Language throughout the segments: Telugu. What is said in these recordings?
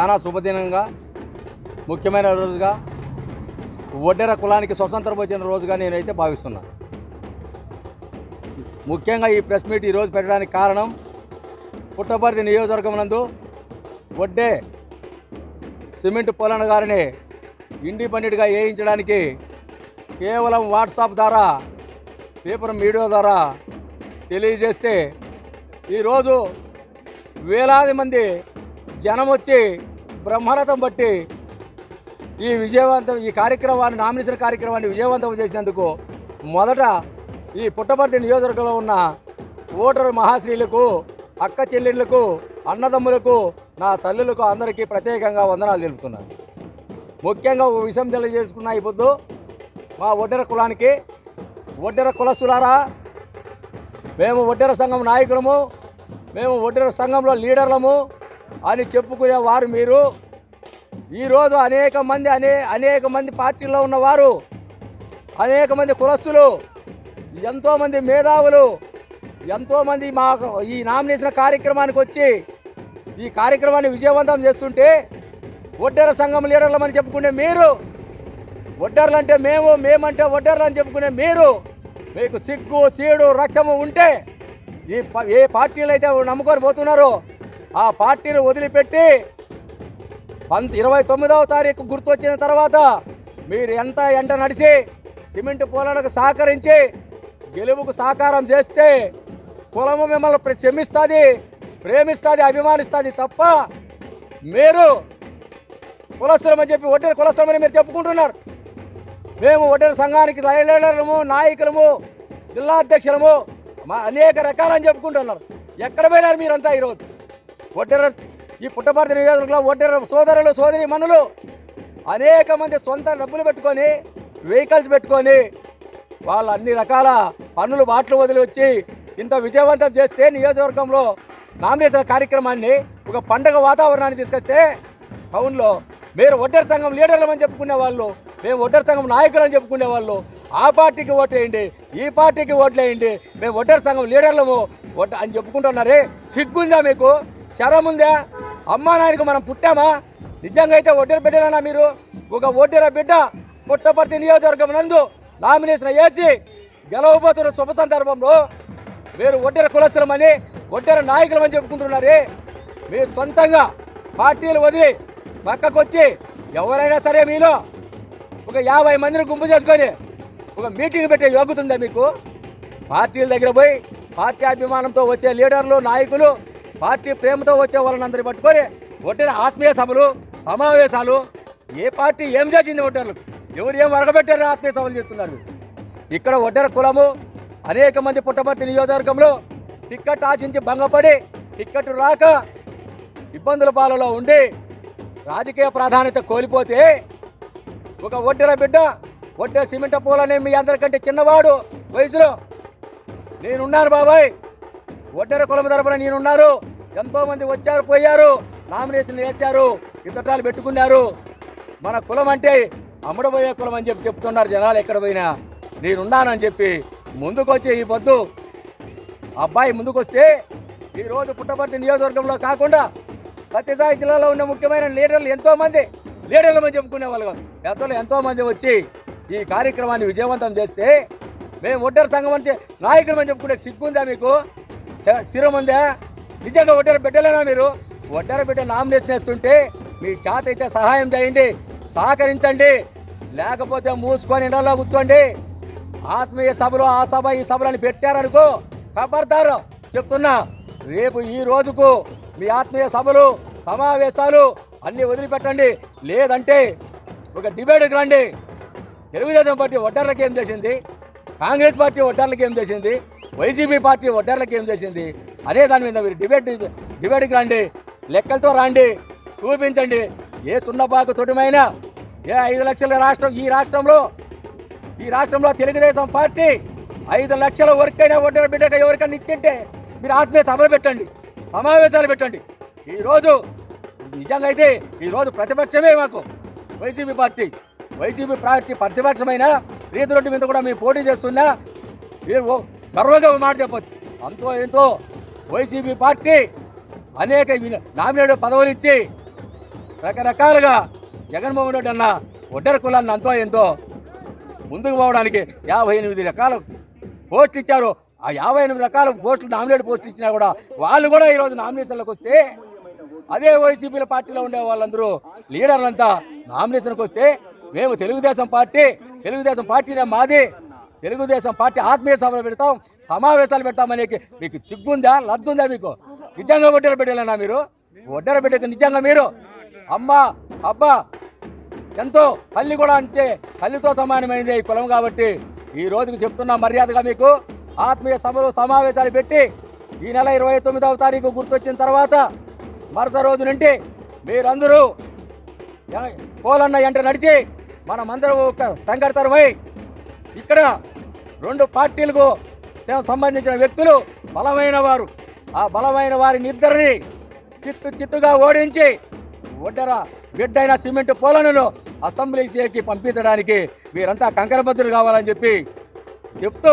చాలా శుభదినంగా ముఖ్యమైన రోజుగా ఒడ్డెర కులానికి స్వతంత్రం వచ్చిన రోజుగా నేనైతే భావిస్తున్నాను ముఖ్యంగా ఈ ప్రెస్ మీట్ ఈరోజు పెట్టడానికి కారణం పుట్టపర్తి నియోజకవర్గం నందు వడ్డే సిమెంట్ పొలన గారిని ఇండిపెండెంట్గా వేయించడానికి కేవలం వాట్సాప్ ద్వారా పేపర్ మీడియా ద్వారా తెలియజేస్తే ఈరోజు వేలాది మంది జనం వచ్చి బ్రహ్మరథం బట్టి ఈ విజయవంతం ఈ కార్యక్రమాన్ని నామినేషన్ కార్యక్రమాన్ని విజయవంతం చేసినందుకు మొదట ఈ పుట్టపర్తి నియోజకవర్గంలో ఉన్న ఓటరు మహాశ్రీలకు అక్క చెల్లెళ్ళకు అన్నదమ్ములకు నా తల్లులకు అందరికీ ప్రత్యేకంగా వందనాలు తెలుపుతున్నాను. ముఖ్యంగా ఒక విషయం తెలియజేసుకున్న ఈ పొద్దు మా ఒడ్డెర కులానికి ఒడ్డెర కులస్తులారా మేము ఒడ్డెర సంఘం నాయకులము మేము ఒడ్డెర సంఘంలో లీడర్లము అని చెప్పుకునేవారు మీరు. ఈరోజు అనేక మంది అనే అనేక మంది పార్టీల్లో ఉన్నవారు అనేక మంది కులస్తులు ఎంతోమంది మేధావులు ఎంతోమంది మా ఈ నామినేషన్ కార్యక్రమానికి వచ్చి ఈ కార్యక్రమాన్ని విజయవంతం చేస్తుంటే ఒడ్డెర సంఘం లీడర్లమని చెప్పుకునే మీరు ఒడ్డర్లు అంటే మేము మేమంటే ఒడ్డర్లు అని చెప్పుకునే మీరు మీకు సిగ్గు సీడు రక్తము ఉంటే ఈ ఏ పార్టీలు అయితే నమ్ముకొని పోతున్నారో ఆ పార్టీని వదిలిపెట్టి పంత ఇరవై తొమ్మిదవ తారీఖు గుర్తొచ్చిన తర్వాత మీరు ఎంత ఎంట నడిచి సిమెంట్ పొలాలకు సహకరించి గెలుపుకు సహకారం చేస్తే కులము మిమ్మల్ని క్షమిస్తుంది ప్రేమిస్తుంది అభిమానిస్తుంది తప్ప మీరు కులస్తులమని చెప్పి ఒడ్డెర కులస్తులమని మీరు చెప్పుకుంటున్నారు. మేము ఒడ్డెర సంఘానికి లీడర్లము నాయకులము జిల్లా అధ్యక్షులము మా అనేక రకాలని చెప్పుకుంటున్నారు. ఎక్కడ పోయినారు మీరంతా ఈరోజు? ఒడ్డెర ఈ పుట్టపర్తి నియోజకవర్గంలో ఒడ్డెర సోదరులు సోదరి మనులు అనేక మంది సొంత డబ్బులు పెట్టుకొని వెహికల్స్ పెట్టుకొని వాళ్ళు అన్ని రకాల పన్నులు బాట్లు వదిలి వచ్చి ఇంత విజయవంతం చేస్తే నియోజకవర్గంలో నామినేషన్ కార్యక్రమాన్ని ఒక పండగ వాతావరణాన్ని తీసుకొస్తే టౌన్లో మీరు ఒడ్డర సంఘం లీడర్లమని చెప్పుకునే వాళ్ళు మేము ఒడ్డర సంఘం నాయకులని చెప్పుకునే వాళ్ళు ఆ పార్టీకి ఓట్లేయండి ఈ పార్టీకి ఓట్లేయండి మేము ఒడ్డర సంఘం లీడర్లము ఒడ్డ అని చెప్పుకుంటున్నారే. సిగ్గుందా మీకు? శరం ఉందా? అమ్మా నాయనకు మనం పుట్టామా? నిజంగా అయితే ఒడ్డెర బిడ్డలేనా మీరు? ఒక ఒడ్డెర బిడ్డ పుట్టపర్తి నియోజకవర్గం నందు నామినేషన్ వేసి గెలవబోతున్న శుభ సందర్భంలో మీరు ఒడ్డెర కులస్తులమని ఒడ్డెర నాయకులమని చెప్పుకుంటున్నారే. మీరు సొంతంగా పార్టీలు వదిలి పక్కకు వచ్చి ఎవరైనా సరే మీలో ఒక యాభై మందిని గుంపు చేసుకొని ఒక మీటింగ్ పెట్టే యోగ్యత ఉందా మీకు? పార్టీల దగ్గర పోయి పార్టీ అభిమానంతో వచ్చే లీడర్లు నాయకులు పార్టీ ప్రేమతో వచ్చే వాళ్ళని పట్టుకొని ఒట్టిన ఆత్మీయ సభలు సమావేశాలు ఏ పార్టీ ఏం చేసింది ఒట్టర్లకు ఎవరు ఏం వరగబెట్టారు ఆత్మీయ సభలు చేస్తున్నారు? ఇక్కడ ఒడ్డెర కులము అనేక మంది పుట్టపర్తి నియోజకవర్గంలో టిక్కెట్ ఆశించి భంగపడి టిక్కెట్ రాక ఇబ్బందుల పాలలో ఉండి రాజకీయ ప్రాధాన్యత కోల్పోతే ఒక ఒడ్డెర బిడ్డ ఒడ్డె సిమెంట్ పూలనే మీ అందరికంటే చిన్నవాడు వయసులో. నేనున్నాను బాబాయ్. ఒడ్డెర కులం తరపున నేనున్నారు. ఎంతో మంది వచ్చారు పోయారు. నామినేషన్లు వేశారు. ఇతటాలు పెట్టుకున్నారు. మన కులం అంటే అమ్ముడబోయే కులం అని చెప్పి చెప్తున్నారు జనాలు ఎక్కడ పోయినా. నేనున్నానని చెప్పి ముందుకొచ్చే ఈ పొద్దు. అబ్బాయి ముందుకొస్తే ఈరోజు పుట్టపర్తి నియోజకవర్గంలో కాకుండా సత్యసాయి జిల్లాలో ఉన్న ముఖ్యమైన లీడర్లు ఎంతో మంది. లీడర్లు చెప్పుకునే వాళ్ళు. పెద్దలు ఎంతో మంది వచ్చి ఈ కార్యక్రమాన్ని విజయవంతం చేస్తే మేము ఒడ్డర సంఘం అని చె- నాయకులు చెప్పుకునే సిగ్గుందా మీకు? చ- ఉందా నిజంగా ఒడ్డర బిడ్డలేనా మీరు? ఒడ్డర బిడ్డ నామినేషన్ వేస్తుంటే మీ చేత అయితే సహాయం చేయండి సహకరించండి లేకపోతే మూసుకొని ఇండలో కూర్చోండి. ఆత్మీయ సభలు ఆ సభ ఈ సభలని పెట్టారనుకో కబర్దారు. చెప్తున్నా రేపు ఈ రోజుకు మీ ఆత్మీయ సభలు సమావేశాలు అన్నీ వదిలిపెట్టండి. లేదంటే ఒక డిబేట్కి రండి. తెలుగుదేశం పార్టీ ఒడ్డర్లకి ఏం చేసింది? కాంగ్రెస్ పార్టీ ఒడ్డర్లకు ఏం చేసింది? వైసీపీ పార్టీ ఒడ్డర్లకు ఏం చేసింది? అదే దాని మీద మీరు డిబేట్ డిబేట్కి రండి. లెక్కలతో రండి. చూపించండి. ఏ సున్నపాకు తొడిమైనా ఏ ఐదు లక్షల రాష్ట్రం ఈ రాష్ట్రంలో ఈ రాష్ట్రంలో తెలుగుదేశం పార్టీ ఐదు లక్షల వరకైనా ఒడ్డర బిడ్డక ఎవరికైనా ఇచ్చింటే మీరు ఆత్మీయ సభలు పెట్టండి. సమావేశాలు పెట్టండి. ఈరోజు నిజంగా అయితే ఈరోజు ప్రతిపక్షమే మాకు. వైసీపీ పార్టీ వైసీపీ పార్టీ ప్రతిపక్షమైన శ్రీధరెడ్డి మీద కూడా మేము పోటీ చేస్తున్నా. మీరు గర్వంగా మాట చెప్పచ్చు. అంతో ఎంతో వైసీపీ పార్టీ అనేక నామినేట్ పదవులు ఇచ్చి రకరకాలుగా జగన్మోహన్ రెడ్డి అన్న ఒడ్డర కులాన్ని అంతో ఎంతో ముందుకు పోవడానికి యాభై ఎనిమిది రకాల పోస్టులు ఇచ్చారు. ఆ యాభై ఎనిమిది రకాల పోస్టులు నామినేట్ పోస్టులు ఇచ్చినా కూడా వాళ్ళు కూడా ఈరోజు నామినేషన్లకు వస్తే అదే వైసీపీల పార్టీలో ఉండే వాళ్ళందరూ లీడర్లంతా నామినేషన్కి వస్తే మేము తెలుగుదేశం పార్టీ తెలుగుదేశం పార్టీనే మాది. తెలుగుదేశం పార్టీ ఆత్మీయ సభలు పెడతాం సమావేశాలు పెడతామనే మీకు సిగ్గుందా లద్దుందా మీకు? నిజంగా ఒడ్డర బిడ్డలేనా మీరు? ఒడ్డర బిడ్డకు నిజంగా మీరు? అమ్మ అబ్బా ఎంతో తల్లి కూడా అంతే తల్లితో సమానమైనది ఈ కులం కాబట్టి ఈ రోజుకి చెప్తున్నా మర్యాదగా మీకు. ఆత్మీయ సభలు సమావేశాలు పెట్టి ఈ నెల ఇరవై తొమ్మిదవ తారీఖు గుర్తొచ్చిన తర్వాత మరుస రోజు నుండి మీరందరూ కోలన్న పోలన్న ఎంట నడిచి మనమందరం ఒక సంఘటనమై ఇక్కడ రెండు పార్టీలకు సంబంధించిన వ్యక్తులు బలమైన వారు. ఆ బలమైన వారిని ఇద్దరిని చిత్తు చిత్తుగా ఓడించి ఒడ్డర బిడ్డైన సిమెంట్ పోలనును అసెంబ్లీకి పంపించడానికి మీరంతా కంకరబద్దులు కావాలని చెప్పి చెప్తూ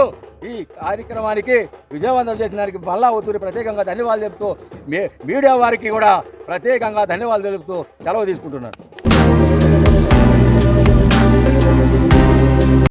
ఈ కార్యక్రమానికి విజయవంతం చేసిన దానికి మళ్ళా ఒత్తుడి ప్రత్యేకంగా ధన్యవాదాలు చెప్తూ మీ మీడియా వారికి కూడా ప్రత్యేకంగా ధన్యవాదాలు తెలుపుతూ సెలవు తీసుకుంటున్నాను.